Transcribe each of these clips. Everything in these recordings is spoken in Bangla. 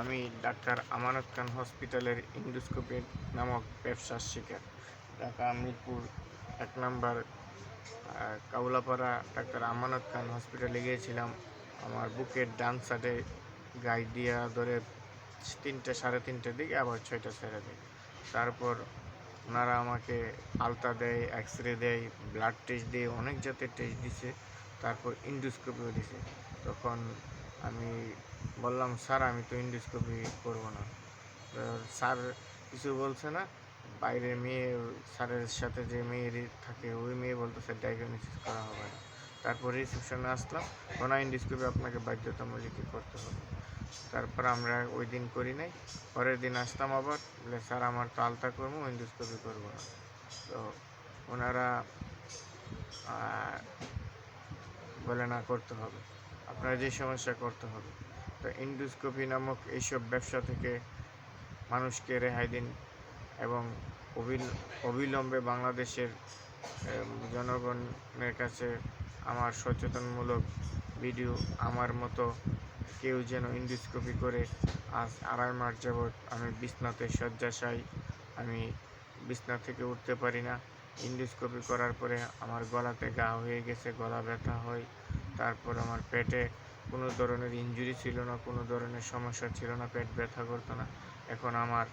আমি ডাক্তার আমানত খান হসপিটালের ইন্ডোস্কোপি নামক ব্যবসার শিকার। ঢাকা মিরপুর এক নম্বর কাউলাপাড়া ডাক্তার আমানত খান হসপিটালে গিয়েছিলাম। আমার বুকের ডান সাইডে গাই দিয়া ধরে তিনটে, সাড়ে তিনটের দিকে, আবার ছয়টা ছেড়ে দেয়। তারপর ওনারা আমাকে আলতা দেয় এক্স রে দেয় ব্লাড টেস্ট দিয়ে অনেক জাতের টেস্ট দিছে, তারপর ইন্ডোস্কোপিও দিছে। তখন আমি বললাম, স্যার, আমি তো ইন্ডোস্কোপি করব না। স্যার কিছু বলছে না। বাইরে মেয়ে, স্যারের সাথে যে মেয়ে থাকে, ওই মেয়ে বলতো স্যার ডায়াগনোসিস করা হবে না। তারপর রিসেপশনে আসলাম। কোনা ইন্ডোস্কোপি আপনাকে বাধ্যতামূলক করতে হবে। তারপর আমরা ওই দিন করি নাই। পরের দিন আসলাম আবার, বলে, স্যার, আমার তো আলতা করব ইন্ডোস্কোপি করব না। তো ওনারা বলে, না, করতে হবে। আপনার যে সমস্যা করতে হবে। তো ইন্ডোস্কোপি নামক এইসব ব্যবসা থেকে মানুষকে রেহাই দিন এবং অবিল- অবিলম্বে বাংলাদেশের জনগণের কাছে আমার সচেতনমূলক ভিডিও আমার মতো কেউ যেন ইন্ডোস্কোপি করে আজ আড়াই মাস যাবৎ আমি বিছনাতে শয্যাশায়ী, আমি বিছনা থেকে উঠতে পারি না। ইন্ডোস্কোপি করার পরে আমার গলাতে গা হয়ে গেছে, গলা ব্যথা হয়। তারপর আমার পেটে কোনো ধরনের ইনজুরি ছিল না, কোনো ধরনের সমস্যা ছিল না, পেট ব্যথা করতো না। এখন আমার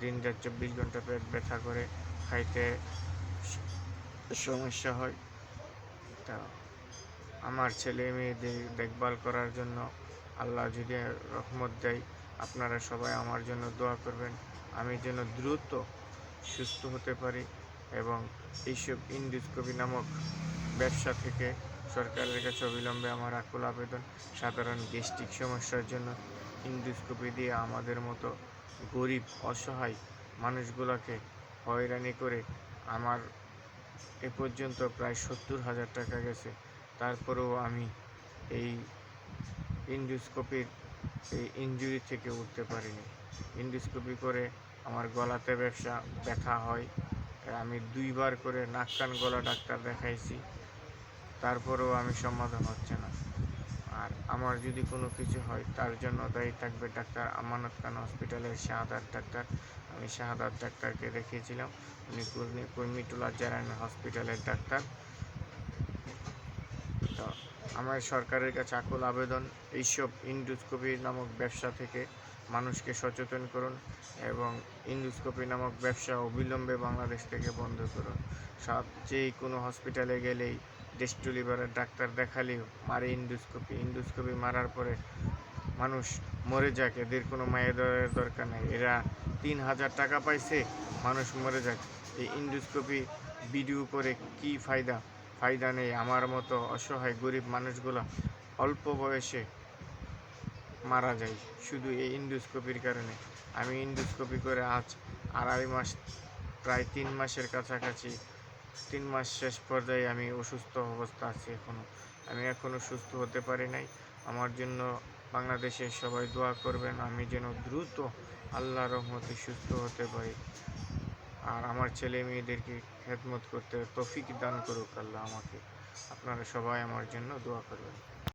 দিন রাত চব্বিশ ঘণ্টা পেট ব্যথা করে, খাইতে সমস্যা হয়। তা আমার ছেলে মেয়েদের দেখভাল করার জন্য আল্লাহ যদি রহমত দেয়, আপনারা সবাই আমার জন্য দোয়া করবেন। আমি যেন দ্রুত সুস্থ হতে পারি এবং এইসব ইন্ডোস্কোপি নামক ব্যবসা থেকে সরকারের কাছে অবিলম্বে আমার আকুল আবেদন। সাধারণ গ্যাস্ট্রিক সমস্যার জন্য ইন্ডোস্কোপি দিয়ে আমাদের মতো গরিব, অসহায় মানুষগুলোকে হয়রানি করে আমার এ পর্যন্ত প্রায় সত্তর হাজার টাকা গেছে। তারপরেও আমি এই ইন্ডোস্কোপির এই ইনজুরি থেকে উঠতে পারিনি। ইন্ডোস্কোপি করে আমার গলাতে ব্যবসা ব্যথা হয়। আমি দুইবার করে নাক কান গলা ডাক্তার দেখাইছি। তারপরেও আমি সমাধান হচ্ছে না। আর আমার যদি কোনো কিছু হয়, তার জন্য দায়ী থাকবে ডাক্তার আমানত খান হসপিটালের শাহাদাত ডাক্তার। আমি শাহাদাত ডাক্তারকে দেখিয়েছিলাম। উনি কুর্মি কুর্মিটুলা হসপিটালের ডাক্তার। তো আমার সরকারের কাছে আকুল আবেদন, এইসব ইন্ডোস্কোপি নামক ব্যবসা থেকে মানুষকে সচেতন করুন এবং ইন্ডোস্কোপি নামক ব্যবসা অবিলম্বে বাংলাদেশ থেকে বন্ধ করুন। সব যেই কোনো হসপিটালে গেলেই ডেস্টু লিভারের ডাক্তার দেখালেও মারে ইন্ডোস্কোপি ইন্ডোস্কোপি মারার পরে মানুষ মরে যাক, এদের কোনো মায়ের দরকার নেই। এরা তিন হাজার টাকা পাইছে, মানুষ মরে যাক। এই ইন্ডোস্কোপি ভিডিও করে কি ফায়দা? ফায়দা নেই। আমার মতো অসহায় গরিব মানুষগুলো অল্প বয়সে মারা যায় শুধু এই ইন্ডোস্কোপির কারণে। আমি ইন্ডোস্কোপি করে আজ আড়াই মাস, প্রায় তিন মাসের কাছাকাছি তিন মাস শেষ পর্যায়ে আমি অসুস্থ অবস্থা আছি এখনও আমি এখনও সুস্থ হতে পারি নাই। আমার জন্য বাংলাদেশের সবাই দোয়া করবেন, আমি যেন দ্রুত আল্লাহ রহমতে সুস্থ হতে পারি। আর আমার ছেলে মেয়েদেরকে খেদমত করতে তৌফিক দান করুক আল্লাহ আমাকে। আপনারা সবাই আমার জন্য দোয়া করবেন।